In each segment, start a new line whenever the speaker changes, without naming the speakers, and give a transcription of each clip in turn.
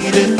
needed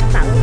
แล้วก็เก็บ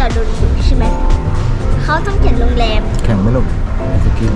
เขาก็จะโดนดุใช่ไหมเขาต้องเขียนโรงแรม
แข่งไหมลูกไอศกรีม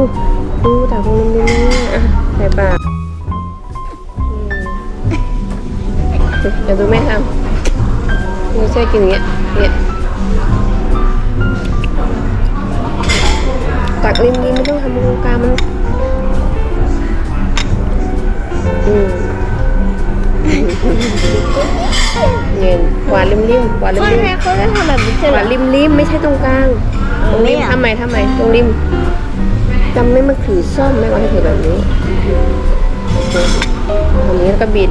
ดูดูตากวงเล็กๆอะใส่ปากเดี๋ยวดูแม่ทำไม่ใช่กินอย่างเงี้ยเนี่ยตักริมริมไม่ต้องทำตรงกลางมัน อืมเย็นหวานริมริมหวานริม
ไม่
ริม
แม่เขาจะทำแบบนี้ใช่
ห
ไหม
วานริมริมไม่ใช่ตรงกลาง ตรงริม
ไม่เอา
ทำไมทำไมตรงริม จำไม่มาถือซ่อมไม่ว่าให้ถือแบบนี้ตรงนี้แล้วก็บิด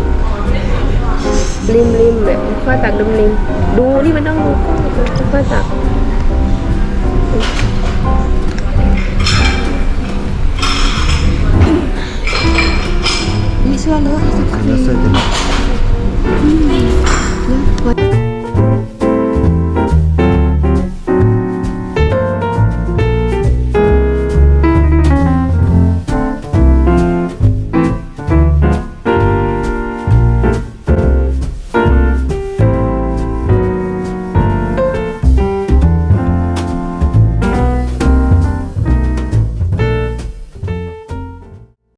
ริมริมแบบค่อยตักริมริมดูนี่มันต้องดูค่อยตัก
ๆแล้วเสร็จจะ
นะ